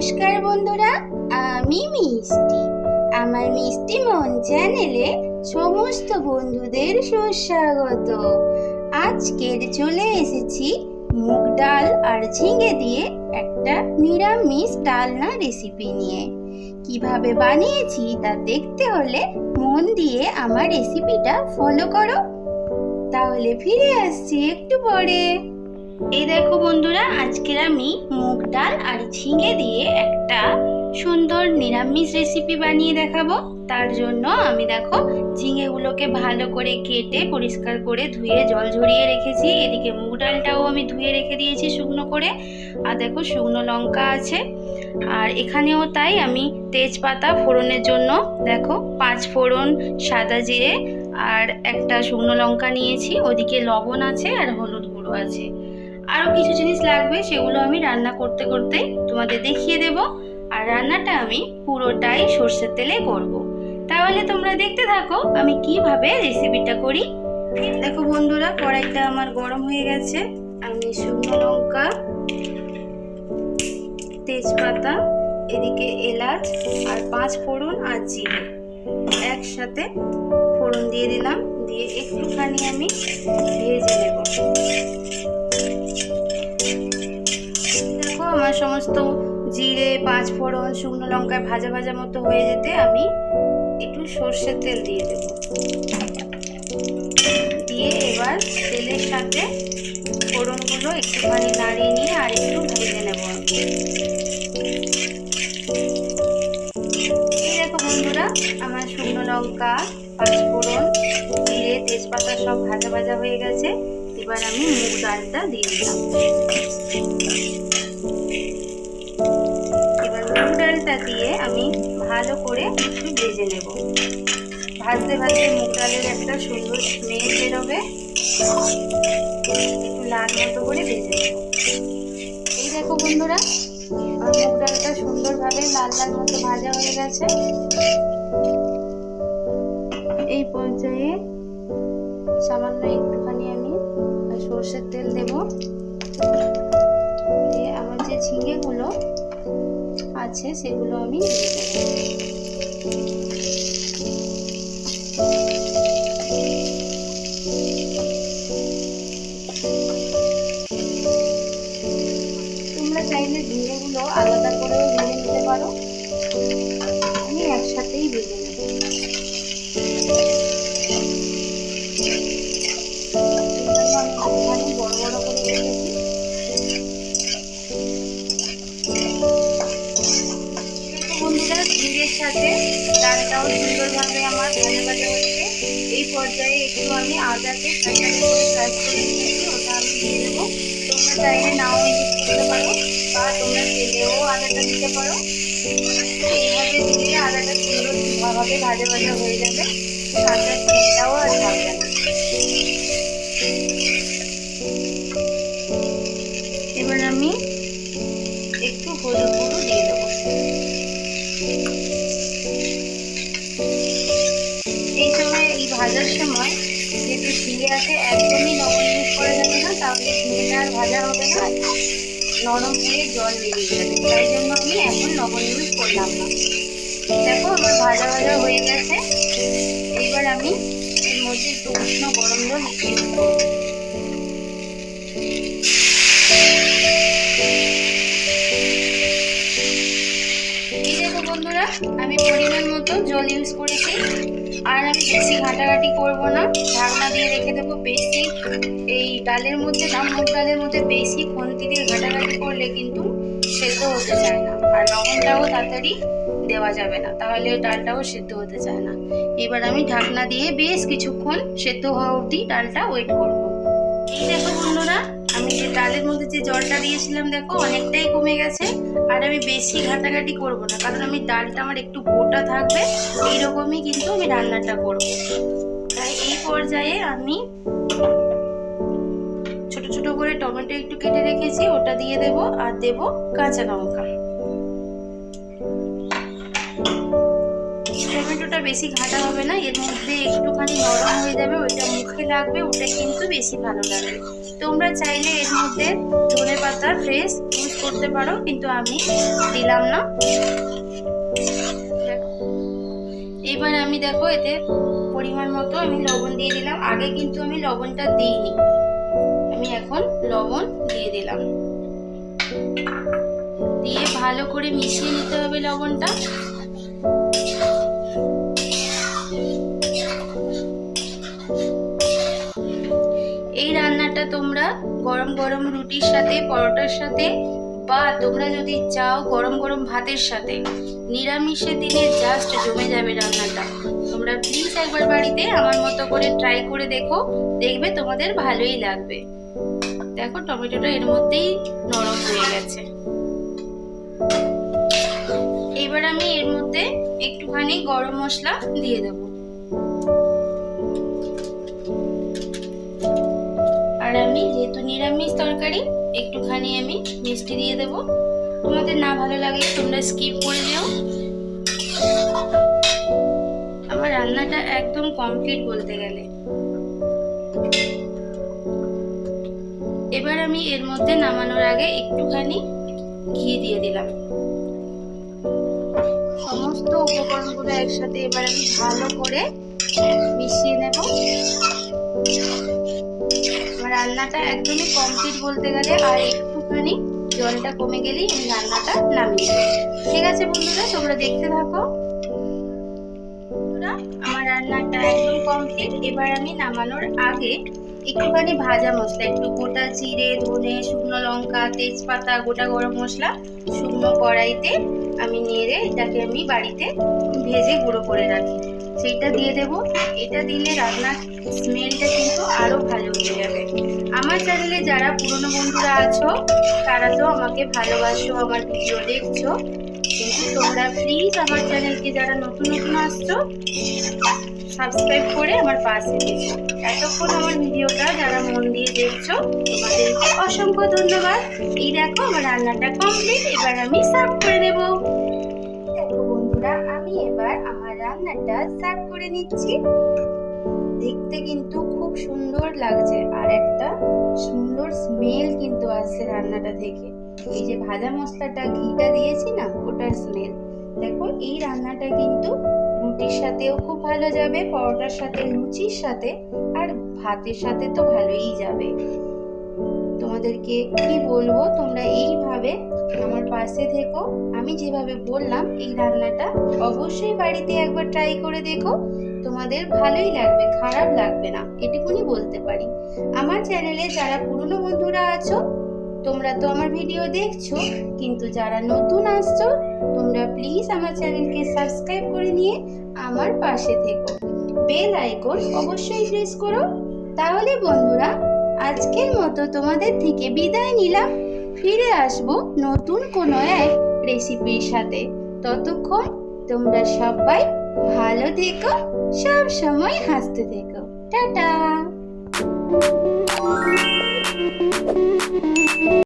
নমস্কার বন্ধুরা, আমি মিষ্টি। আমার মিষ্টি মন চ্যানেলে সমস্ত বন্ধুদের সুস্বাগত। আজকের চলে এসেছি মুগ ডাল আর ঝিঙে দিয়ে একটা নিরামিষ ডালনা রেসিপি নিয়ে। কীভাবে বানিয়েছি তা দেখতে হলে মন দিয়ে আমার রেসিপিটা ফলো করো। তাহলে ফিরে আসছি একটু পরে। এই দেখো বন্ধুরা, আজকের আমি মুগ ডাল আর ঝিঙে দিয়ে একটা সুন্দর নিরামিষ রেসিপি বানিয়ে দেখাবো। তার জন্য আমি দেখো ঝিঙেগুলোকে ভালো করে কেটে পরিষ্কার করে ধুয়ে জল ঝরিয়ে রেখেছি। এদিকে মুগ ডালটাও আমি ধুয়ে রেখে দিয়েছি শুকনো করে। আর দেখো শুকনো লঙ্কা আছে। আর এখানেও তাই আমি তেজপাতা ফোড়নের জন্য দেখো পাঁচ ফোড়ন, সাদা জিরে আর একটা শুকনো লঙ্কা নিয়েছি। ওদিকে লবণ আছে আর হলুদ গুঁড়ো আছে। আরও কিছু জিনিস লাগবে, সেগুলো আমি রান্না করতে করতে তোমাদের দেখিয়ে দেব। আর রান্নাটা আমি পুরোটাই সর্ষের তেলে করব। তাহলে তোমরা দেখতে থাকো আমি কীভাবে রেসিপিটা করি। দেখো বন্ধুরা, কড়াইটা আমার গরম হয়ে গেছে। আমি শুকনো লঙ্কা, তেজপাতা, এদিকে এলাচ আর পাঁচ ফোড়ন আর জিরে একসাথে ফোড়ন দিয়ে দিলাম। দিয়ে একটুখানি আমি ভেজে নেব। সমস্ত জিরে পাঁচ ফোড়ন শুকনো লঙ্কায় ভাজা ভাজা মতো হয়ে যেতে আমি একটু সর্ষের তেল দিয়ে দেব। দিয়ে এবার তেলের সাথে ফোড়নগুলো একটুখানি নাড়িয়ে নিয়ে আর একটু ভেজে নেব দেখো বন্ধুরা, আমার শুকনো লঙ্কা, পাঁচফোড়ন, জিরে, তেজপাতা সব ভাজা ভাজা হয়ে গেছে। এবার আমি মুগ ডালটা দিয়ে দিলাম। ডালটা দিয়ে আমি ভালো করে একটু ভেজে নেব। ভাজতে ভাজতে মুগ ডালের একটা সুন্দর স্মেল বেরোবে। একটু লাল মতো করে ভেজে নেব। এই দেখো বন্ধুরা মুগ ডালটা সুন্দরভাবে লাল লাল মতো ভাজা হয়ে গেছে। এই পর্যায়ে সামান্য একটুখানি আমি সর্ষের তেল দেব। দিয়ে আমার যে ঝিঙেগুলো আছে সেগুলো আমি ডালটাও সুন্দরভাবে আমার ভাজা ভাজা হচ্ছে। এই পর্যায়ে একটু আমি আদাকে কাঁচালে করে করে নিয়েছি ওটা আমি দিয়ে দেবো। তোমরা চাইলে নাও ইউজ করতে পারো বা তোমরা তেলেও আদাটা দিতে পারো। এইভাবে দিলে আদাটা সুন্দরভাবে ভাজা ভাজা হয়ে যাবে। আদার তেলটাও আর থাকবে না ভাজা হবে না। নরম হয়ে জল বেরিয়ে যাবে তাই জন্য আমি এখন লবণ ইউজ করলাম না। দেখো আমার ভাজা ভাজা হয়ে গেছে। এইবার আমি এর মধ্যে একটু উষ্ণ গরম জল এই দেখো বন্ধুরা, আমি পরিমাণ মতো জল ইউজ করেছি। আর আমি বেশি ঘাটাঘাটি করব না। ঢাকনা দিয়ে রেখে দেবো বেশি। এই ডালের মধ্যে মুগ ডালের মধ্যে বেশি খন্তি দিয়ে ঘাটাঘাটি করলে কিন্তু সেদ্ধ হতে চায় না। আর লবণটাও তাড়াতাড়ি দেওয়া যাবে না, তাহলে ডালটাও সেদ্ধ হতে চায় না। এবার আমি ঢাকনা দিয়ে বেশ কিছুক্ষণ সেদ্ধ হওয়া অবধি ডালটা ওয়েট করব। এই দেখো বন্ধুরা আমি যে ডালের মধ্যে যে জলটা দিয়েছিলাম, দেখো, অনেকটাই কমে গেছে। আর আমি বেশি ঘাটাঘাটি করব না, কারণ আমি ডালটা আমার একটু গোটা থাকবে, এইরকমই কিন্তু আমি রান্নাটা করব। তাই এই পর্যায়ে আমি ছোট ছোট করে টমেটো একটু কেটে রেখেছি, ওটা দিয়ে দেব আর দেব কাঁচা লঙ্কা। টমেটোটা বেশি ঘাটা হবে না, এর মধ্যে একটুখানি নরম হয়ে যাবে, ওইটা মুখে লাগবে, ওটা কিন্তু বেশি ভালো লাগবে। তোমরা চাইলে এর মধ্যে ধনে পাতা ফ্রেশ ইউজ করতে পারো, কিন্তু আমি দিলাম না। এবার আমি দেখো এতে পরিমাণ মতো আমি লবণ দিয়ে দিলাম। আগে কিন্তু আমি লবণটা দিইনি। আমি এখন লবণ দিয়ে দিলাম। দিয়ে ভালো করে মিশিয়ে নিতে হবে লবণটা। রান্নাটা তোমরা গরম গরম রুটির সাথে, পরোটার সাথে বা তোমরা যদি চাও গরম গরম ভাতের সাথে, নিরামিষের দিনে জাস্ট জমে যাবে রান্নাটা। তোমরা প্লিজ একবার বাড়িতে আমার মতো করে ট্রাই করে দেখো, দেখবে তোমাদের ভালোই লাগবে। দেখো টমেটোটা এর মধ্যেই নরম হয়ে গেছে। এবার আমি এর মধ্যে একটুখানি গরম মশলা দিয়ে দেবো। আর আমি যেহেতু নিরামিষ তরকারি, একটুখানি আমি মিষ্টি দিয়ে দেবো। তোমাদের না ভালো লাগলে তোমরা স্কিপ করে দিও আমার রান্নাটা একদম কমপ্লিট বলতে গেলে। এবার আমি এর মধ্যে নামানোর আগে একটুখানি ঘি দিয়ে দিলাম। সমস্ত উপকরণগুলো একসাথে এবার আমি ভালো করে মিশিয়ে নেব। রান্নাটা একদমই কমপ্লিট বলতে গেলে আর একটুখানি জলটা কমে গেলেই আমি রান্নাটা নামিয়ে ঠিক আছে বন্ধুরা, তোমরা দেখতে থাকো। আমার রান্নাটা একদম কমপ্লিট এবার আমি নামানোর আগে একটুখানি ভাজা মশলা, একটু গোটা জিরে, ধনে, শুকনো লঙ্কা, তেজপাতা, গোটা গরম মশলা, শুকনো কড়াইতে আমি নেড়ে এটাকে আমি বাড়িতে ভেজে গুঁড়ো করে রাখি। সেইটা দিয়ে দেব। এটা দিলে রান্নার স্মেলটা কিন্তু আরও ভালো হয়ে যাবে। আমার চ্যানেলে যারা পুরনো বন্ধুরা আছো, তারা তো আমাকে ভালোবাসো, আমার ভিডিও দেখছ। কিন্তু তোমরা প্লিজ আমার চ্যানেলকে যারা নতুন নতুন আসছো সাবস্ক্রাইব করে আমার পাশে এতক্ষণ আমার ভিডিওটা যারা মন দিয়ে দেখছ, তোমাদেরকে অসংখ্য ধন্যবাদ। এই দেখো, আমার রান্নাটা কমপ্লিট এবার আমি সার্ভ করে দেবো। রান্নাটা সার্ভ করে নিচ্ছি। দেখতে কিন্তু খুব সুন্দর লাগছে আর একটা সুন্দর স্মেল কিন্তু আসছে রান্নাটা থেকে। এই যে ভাজা মশলাটা, ঘিটা দিয়েছি না, ওটার স্মেল। দেখো, এই রান্নাটা কিন্তু রুটির সাথেও খুব ভালো যাবে, পরোটার সাথে, লুচির সাথে, আর ভাতের সাথে তো ভালোই যাবে। তোমাদেরকে কি বলব? তোমরা এইভাবে আমার পাশে থেকো। আমি যেভাবে বললাম এই রান্নাটা অবশ্যই বাড়িতে একবার ট্রাই করে দেখো। তোমাদের ভালোই লাগবে, খারাপ লাগবে না, এটুকুনি বলতে পারি। আমার চ্যানেলে যারা পুরনো বন্ধুরা আছো, তোমরা তো আমার ভিডিও দেখছ, কিন্তু যারা নতুন আসছো, তোমরা প্লিজ আমার চ্যানেলকে সাবস্ক্রাইব করে নিয়ে আমার পাশে থেকো। বেল আইকন অবশ্যই প্রেস করো। তাহলে বন্ধুরা আজকের মতো তোমাদের থেকে বিদায় নিলাম। ফিরে আসব নতুন কোনো এক রেসিপির সাথে। ততক্ষণ তোমরা সবাই ভালো থেকো, সব সময় হাসতে থেকো। টাটা!